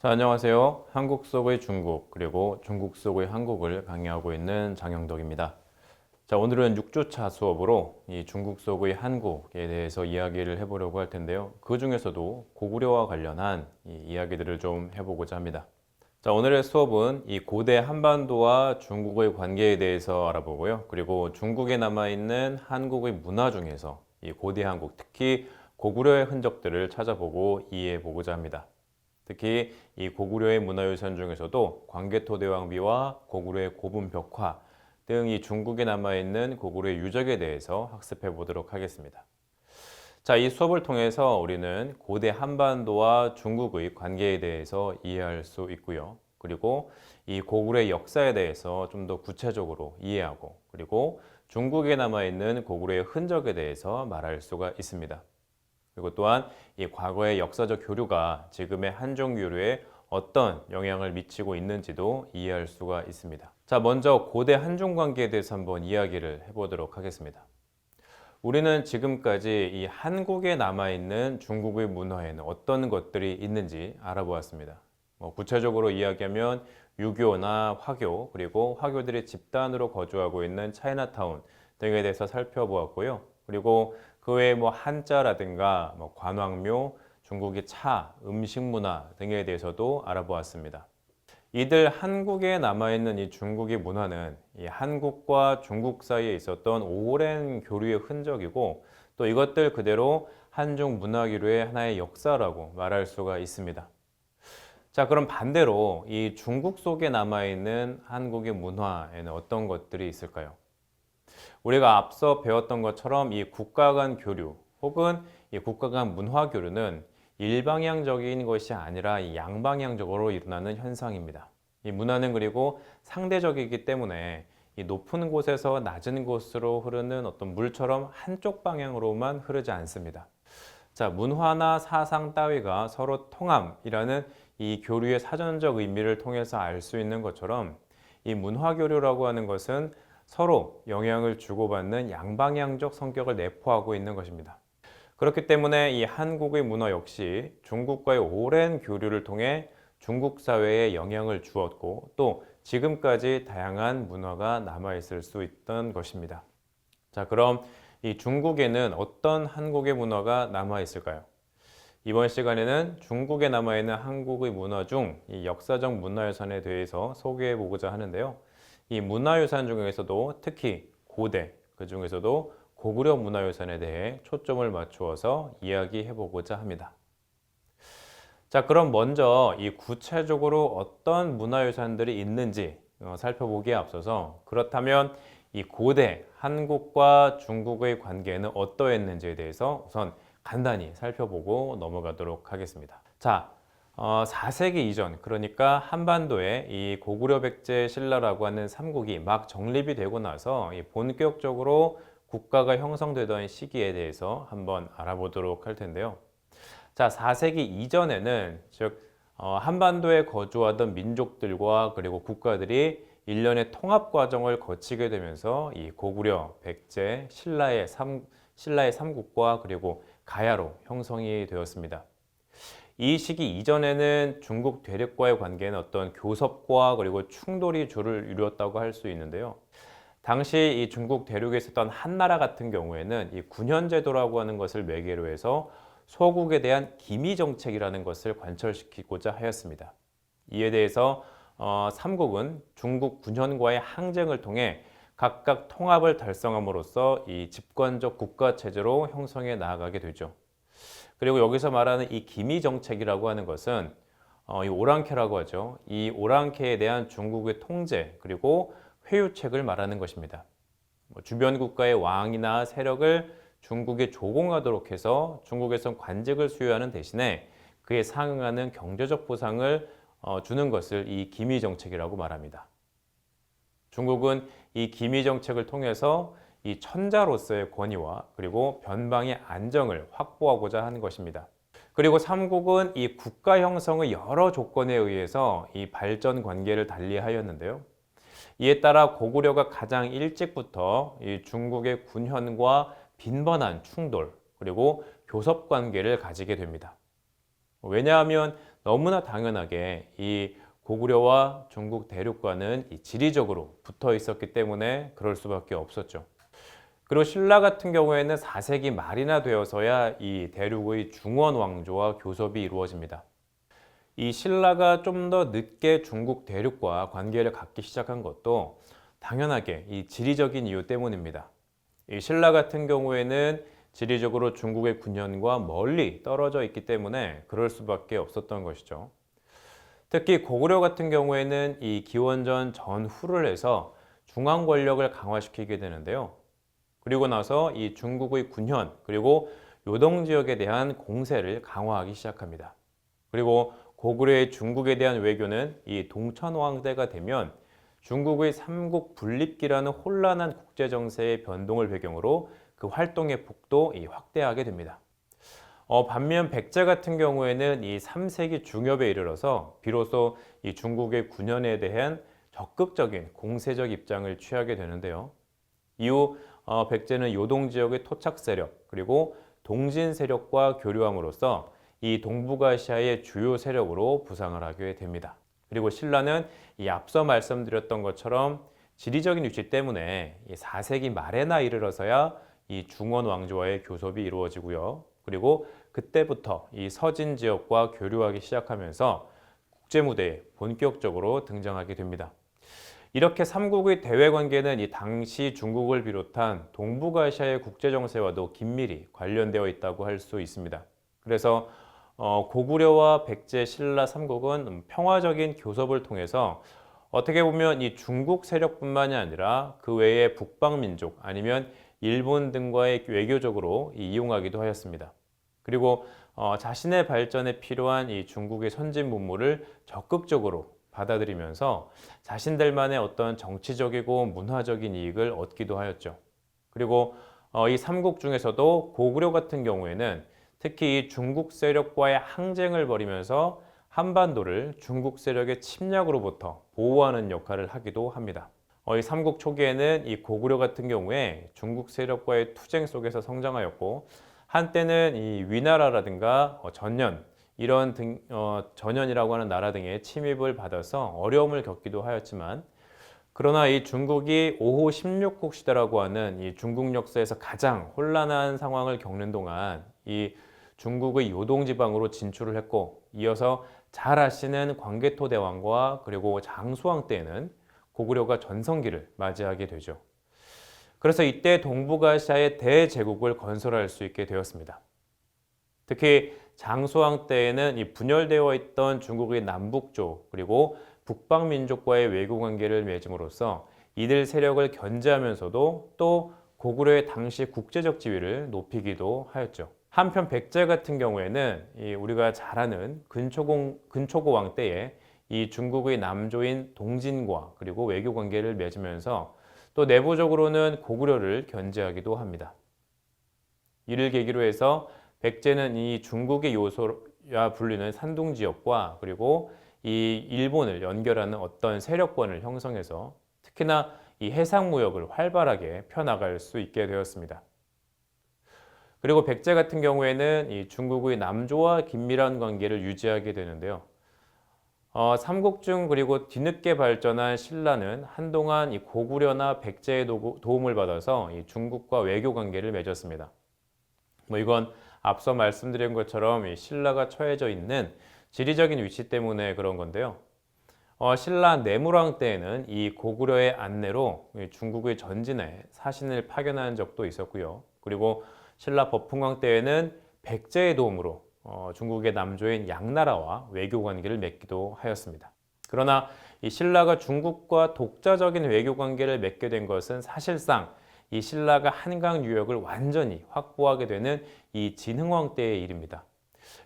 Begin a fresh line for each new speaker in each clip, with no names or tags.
자, 안녕하세요. 한국 속의 중국, 그리고 중국 속의 한국을 강의하고 있는 장영덕입니다. 자, 오늘은 6주차 수업으로 이 중국 속의 한국에 대해서 이야기를 해보려고 할 텐데요. 그 중에서도 고구려와 관련한 이야기들을 좀 해보고자 합니다. 자, 오늘의 수업은 이 고대 한반도와 중국의 관계에 대해서 알아보고요. 그리고 중국에 남아있는 한국의 문화 중에서 이 고대 한국, 특히 고구려의 흔적들을 찾아보고 이해해보고자 합니다. 특히 이 고구려의 문화유산 중에서도 광개토대왕비와 고구려의 고분 벽화 등 이 중국에 남아있는 고구려의 유적에 대해서 학습해 보도록 하겠습니다. 자, 이 수업을 통해서 우리는 고대 한반도와 중국의 관계에 대해서 이해할 수 있고요. 그리고 이 고구려의 역사에 대해서 좀 더 구체적으로 이해하고 그리고 중국에 남아있는 고구려의 흔적에 대해서 말할 수가 있습니다. 그리고 또한 이 과거의 역사적 교류가 지금의 한중 교류에 어떤 영향을 미치고 있는지도 이해할 수가 있습니다. 자, 먼저 고대 한중 관계에 대해서 한번 이야기를 해보도록 하겠습니다. 우리는 지금까지 이 한국에 남아있는 중국의 문화에는 어떤 것들이 있는지 알아보았습니다. 뭐 구체적으로 이야기하면 유교나 화교, 그리고 화교들이 집단으로 거주하고 있는 차이나타운 등에 대해서 살펴보았고요. 그리고 그 외에 뭐 한자라든가 뭐 관왕묘, 중국의 차, 음식 문화 등에 대해서도 알아보았습니다. 이들 한국에 남아있는 이 중국의 문화는 이 한국과 중국 사이에 있었던 오랜 교류의 흔적이고 또 이것들 그대로 한중 문화기로의 하나의 역사라고 말할 수가 있습니다. 자, 그럼 반대로 이 중국 속에 남아있는 한국의 문화에는 어떤 것들이 있을까요? 우리가 앞서 배웠던 것처럼 이 국가 간 교류 혹은 이 국가 간 문화 교류는 일방향적인 것이 아니라 양방향적으로 일어나는 현상입니다. 이 문화는 그리고 상대적이기 때문에 이 높은 곳에서 낮은 곳으로 흐르는 어떤 물처럼 한쪽 방향으로만 흐르지 않습니다. 자, 문화나 사상 따위가 서로 통함이라는 이 교류의 사전적 의미를 통해서 알 수 있는 것처럼 이 문화 교류라고 하는 것은 서로 영향을 주고받는 양방향적 성격을 내포하고 있는 것입니다. 그렇기 때문에 이 한국의 문화 역시 중국과의 오랜 교류를 통해 중국 사회에 영향을 주었고 또 지금까지 다양한 문화가 남아있을 수 있던 것입니다. 자, 그럼 이 중국에는 어떤 한국의 문화가 남아있을까요? 이번 시간에는 중국에 남아있는 한국의 문화 중이 역사적 문화유산에 대해서 소개해 보고자 하는데요. 이 문화유산 중에서도 특히 고대, 그 중에서도 고구려 문화유산에 대해 초점을 맞추어서 이야기해보고자 합니다. 자, 그럼 먼저 이 구체적으로 어떤 문화유산들이 있는지 어, 살펴보기에 앞서서 그렇다면 이 고대 한국과 중국의 관계는 어떠했는지에 대해서 우선 간단히 살펴보고 넘어가도록 하겠습니다. 자, 어, 4세기 이전 그러니까 한반도에 이 고구려 백제 신라라고 하는 삼국이막 정립이 되고 나서 본격적으로 국가가 형성되던 시기에 대해서 한번 알아보도록 할 텐데요. 자, 4세기 이전에는 즉 어, 한반도에 거주하던 민족들과 그리고 국가들이 일련의 통합 과정을 거치게 되면서 이 고구려, 백제, 신라의 3 신라의 삼국과 그리고 가야로 형성이 되었습니다. 이 시기 이전에는 중국 대륙과의 관계는 어떤 교섭과 그리고 충돌이 주를 이루었다고 할 수 있는데요. 당시 이 중국 대륙에 있었던 한나라 같은 경우에는 이 군현제도라고 하는 것을 매개로 해서 소국에 대한 기미 정책이라는 것을 관철시키고자 하였습니다. 이에 대해서 어, 삼국은 중국 군현과의 항쟁을 통해 각각 통합을 달성함으로써 이 집권적 국가 체제로 형성해 나아가게 되죠. 그리고 여기서 말하는 이 기미 정책이라고 하는 것은 어, 이 오랑캐라고 하죠. 이 오랑캐에 대한 중국의 통제 그리고 회유책을 말하는 것입니다. 뭐 주변 국가의 왕이나 세력을 중국에 조공하도록 해서 중국에선 관직을 수여하는 대신에 그에 상응하는 경제적 보상을 어, 주는 것을 이 기미 정책이라고 말합니다. 중국은 이 기미 정책을 통해서 이 천자로서의 권위와 그리고 변방의 안정을 확보하고자 하는 것입니다. 그리고 삼국은 이 국가 형성의 여러 조건에 의해서 이 발전 관계를 달리하였는데요. 이에 따라 고구려가 가장 일찍부터 이 중국의 군현과 빈번한 충돌 그리고 교섭 관계를 가지게 됩니다. 왜냐하면 너무나 당연하게 이 고구려와 중국 대륙과는 지리적으로 붙어 있었기 때문에 그럴 수밖에 없었죠. 그리고 신라 같은 경우에는 4세기 말이나 되어서야 이 대륙의 중원 왕조와 교섭이 이루어집니다. 이 신라가 좀 더 늦게 중국 대륙과 관계를 갖기 시작한 것도 당연하게 이 지리적인 이유 때문입니다. 이 신라 같은 경우에는 지리적으로 중국의 군현과 멀리 떨어져 있기 때문에 그럴 수밖에 없었던 것이죠. 특히 고구려 같은 경우에는 이 기원전 전후를 해서 중앙 권력을 강화시키게 되는데요. 그리고 나서 이 중국의 군현 그리고 요동 지역에 대한 공세를 강화하기 시작합니다. 그리고 고구려의 중국에 대한 외교는 이 동천왕 때가 되면 중국의 삼국 분립기라는 혼란한 국제 정세의 변동을 배경으로 그 활동의 폭도 확대하게 됩니다. 어, 반면 백제 같은 경우에는 이 3세기 중엽에 이르러서 비로소 이 중국의 군현에 대한 적극적인 공세적 입장을 취하게 되는데요. 이후 어, 백제는 요동 지역의 토착 세력 그리고 동진 세력과 교류함으로써 이 동북아시아의 주요 세력으로 부상을 하게 됩니다. 그리고 신라는 이 앞서 말씀드렸던 것처럼 지리적인 위치 때문에 이 4세기 말에나 이르러서야 이 중원 왕조와의 교섭이 이루어지고요. 그리고 그때부터 이 서진 지역과 교류하기 시작하면서 국제무대에 본격적으로 등장하게 됩니다. 이렇게 삼국의 대외 관계는 이 당시 중국을 비롯한 동북아시아의 국제 정세와도 긴밀히 관련되어 있다고 할 수 있습니다. 그래서 어, 고구려와 백제, 신라 삼국은 평화적인 교섭을 통해서 어떻게 보면 이 중국 세력뿐만이 아니라 그 외의 북방 민족 아니면 일본 등과의 외교적으로 이용하기도 하였습니다. 그리고 어, 자신의 발전에 필요한 이 중국의 선진 문물을 적극적으로 받아들이면서 자신들만의 어떤 정치적이고 문화적인 이익을 얻기도 하였죠. 그리고 어, 이 삼국 중에서도 고구려 같은 경우에는 특히 중국 세력과의 항쟁을 벌이면서 한반도를 중국 세력의 침략으로부터 보호하는 역할을 하기도 합니다. 어, 이 삼국 초기에는 이 고구려 같은 경우에 중국 세력과의 투쟁 속에서 성장하였고 한때는 이 위나라라든가 어, 전년 이런 등, 어, 전현이라고 하는 나라 등의 침입을 받아서 어려움을 겪기도 하였지만 그러나 이 중국이 5호 16국 시대라고 하는 이 중국 역사에서 가장 혼란한 상황을 겪는 동안 이 중국의 요동 지방으로 진출을 했고 이어서 잘 아시는 광개토 대왕과 그리고 장수왕 때에는 고구려가 전성기를 맞이하게 되죠. 그래서 이때 동북아시아의 대제국을 건설할 수 있게 되었습니다. 특히 장소왕 때에는 이 분열되어 있던 중국의 남북쪽 그리고 북방 민족과의 외교 관계를 맺음으로써 이들 세력을 견제하면서도 또 고구려의 당시 국제적 지위를 높이기도 하였죠. 한편 백제 같은 경우에는 우리가 잘 아는 근초공, 근초고왕 때에 이 중국의 남조인 동진과 그리고 외교 관계를 맺으면서 또 내부적으로는 고구려를 견제하기도 합니다. 이를 계기로 해서 백제는 이 중국의 요소야 불리는 산동 지역과 그리고 이 일본을 연결하는 어떤 세력권을 형성해서 특히나 이 해상 무역을 활발하게 펴나갈 수 있게 되었습니다. 그리고 백제 같은 경우에는 이 중국의 남조와 긴밀한 관계를 유지하게 되는데요. 어, 삼국중 그리고 뒤늦게 발전한 신라는 한동안 이 고구려나 백제의 도움을 받아서 이 중국과 외교 관계를 맺었습니다. 뭐 이건 앞서 말씀드린 것처럼 이 신라가 처해져 있는 지리적인 위치 때문에 그런 건데요. 어, 신라 내무랑 때에는 이 고구려의 안내로 중국의 전진에 사신을 파견한 적도 있었고요. 그리고 신라 법흥왕 때에는 백제의 도움으로 어, 중국의 남조인 양나라와 외교 관계를 맺기도 하였습니다. 그러나 이 신라가 중국과 독자적인 외교 관계를 맺게 된 것은 사실상 이 신라가 한강 유역을 완전히 확보하게 되는 이 진흥왕 때의 일입니다.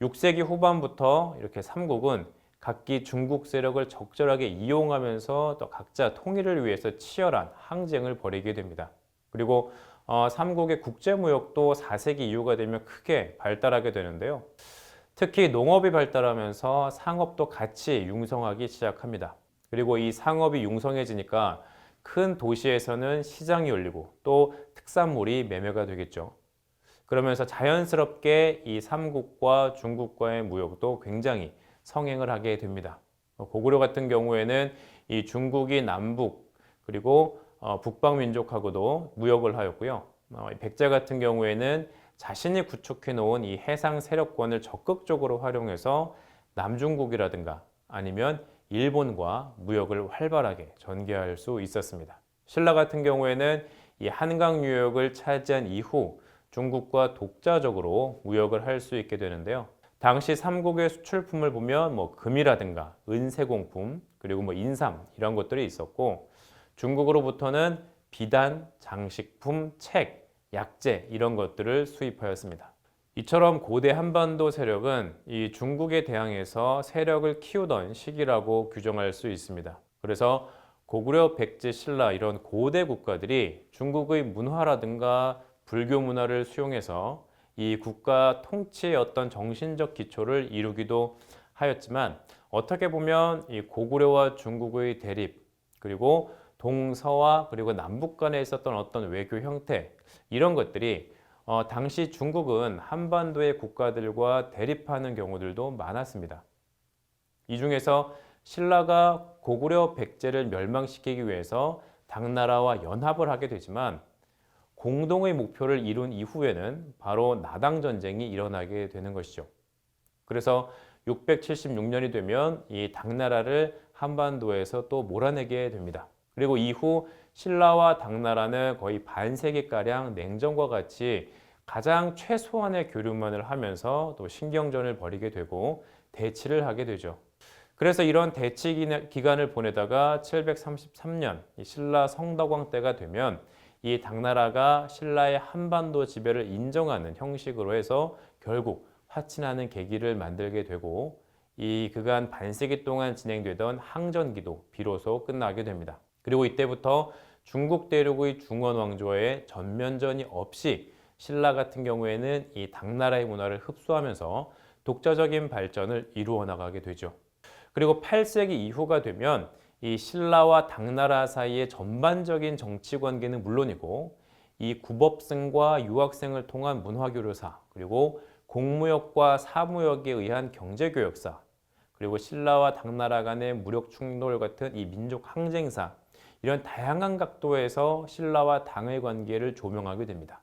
6세기 후반부터 이렇게 삼국은 각기 중국 세력을 적절하게 이용하면서 또 각자 통일을 위해서 치열한 항쟁을 벌이게 됩니다. 그리고 어, 삼국의 국제무역도 4세기 이후가 되면 크게 발달하게 되는데요. 특히 농업이 발달하면서 상업도 같이 융성하기 시작합니다. 그리고 이 상업이 융성해지니까 큰 도시에서는 시장이 열리고 또 특산물이 매매가 되겠죠. 그러면서 자연스럽게 이 삼국과 중국과의 무역도 굉장히 성행을 하게 됩니다. 어, 고구려 같은 경우에는 이 중국이 남북 그리고 어, 북방 민족하고도 무역을 하였고요. 어, 백제 같은 경우에는 자신이 구축해 놓은 이 해상 세력권을 적극적으로 활용해서 남중국이라든가 아니면 일본과 무역을 활발하게 전개할 수 있었습니다. 신라 같은 경우에는 이 한강 유역을 차지한 이후 중국과 독자적으로 무역을 할 수 있게 되는데요. 당시 삼국의 수출품을 보면 뭐 금이라든가 은세공품 그리고 뭐 인삼 이런 것들이 있었고 중국으로부터는 비단, 장식품, 책, 약재 이런 것들을 수입하였습니다. 이처럼 고대 한반도 세력은 이 중국에 대항해서 세력을 키우던 시기라고 규정할 수 있습니다. 그래서 고구려, 백제, 신라 이런 고대 국가들이 중국의 문화라든가 불교 문화를 수용해서 이 국가 통치의 어떤 정신적 기초를 이루기도 하였지만 어떻게 보면 이 고구려와 중국의 대립 그리고 동서와 그리고 남북 간에 있었던 어떤 외교 형태 이런 것들이 어, 당시 중국은 한반도의 국가들과 대립하는 경우들도 많았습니다. 이 중에서 신라가 고구려 백제를 멸망시키기 위해서 당나라와 연합을 하게 되지만 공동의 목표를 이룬 이후에는 바로 나당 전쟁이 일어나게 되는 것이죠. 그래서 676년이 되면 이 당나라를 한반도에서 또 몰아내게 됩니다. 그리고 이후 신라와 당나라는 거의 반세기가량 냉전과 같이 가장 최소한의 교류만을 하면서 또 신경전을 벌이게 되고 대치를 하게 되죠. 그래서 이런 대치 기간을 보내다가 733년 신라 성덕왕 때가 되면 이 당나라가 신라의 한반도 지배를 인정하는 형식으로 해서 결국 화친하는 계기를 만들게 되고 이 그간 반세기 동안 진행되던 항전기도 비로소 끝나게 됩니다. 그리고 이때부터 중국 대륙의 중원 왕조의 전면전이 없이 신라 같은 경우에는 이 당나라의 문화를 흡수하면서 독자적인 발전을 이루어 나가게 되죠. 그리고 8세기 이후가 되면 이 신라와 당나라 사이의 전반적인 정치 관계는 물론이고 이 구법생과 유학생을 통한 문화교류사 그리고 공무역과 사무역에 의한 경제교역사 그리고 신라와 당나라 간의 무력 충돌 같은 이 민족 항쟁사 이런 다양한 각도에서 신라와 당의 관계를 조명하게 됩니다.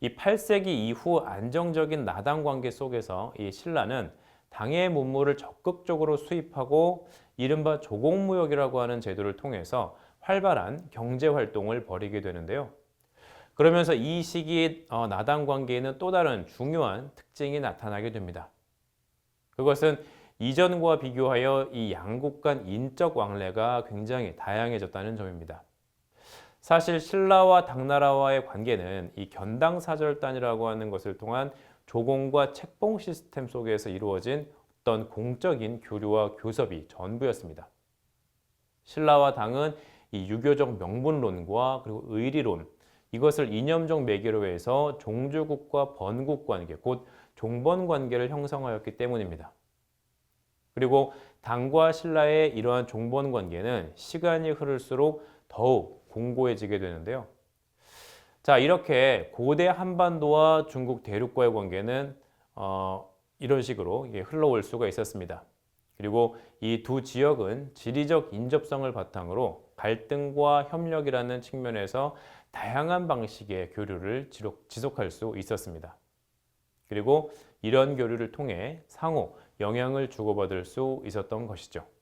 이 8세기 이후 안정적인 나당 관계 속에서 이 신라는 당의 문물을 적극적으로 수입하고 이른바 조공무역이라고 하는 제도를 통해서 활발한 경제 활동을 벌이게 되는데요. 그러면서 이 시기의 어, 나당 관계에는 또 다른 중요한 특징이 나타나게 됩니다. 그것은 이전과 비교하여 이 양국 간 인적 왕래가 굉장히 다양해졌다는 점입니다. 사실 신라와 당나라와의 관계는 이 견당사절단이라고 하는 것을 통한 조공과 책봉 시스템 속에서 이루어진 어떤 공적인 교류와 교섭이 전부였습니다. 신라와 당은 이 유교적 명분론과 그리고 의리론 이것을 이념적 매개로 해서 종주국과 번국 관계, 곧 종번 관계를 형성하였기 때문입니다. 그리고 당과 신라의 이러한 종번 관계는 시간이 흐를수록 더욱 공고해지게 되는데요. 자, 이렇게 고대 한반도와 중국 대륙과의 관계는 어, 이런 식으로 흘러올 수가 있었습니다. 그리고 이 두 지역은 지리적 인접성을 바탕으로 갈등과 협력이라는 측면에서 다양한 방식의 교류를 지속할 수 있었습니다. 그리고 이런 교류를 통해 상호 영향을 주고받을 수 있었던 것이죠.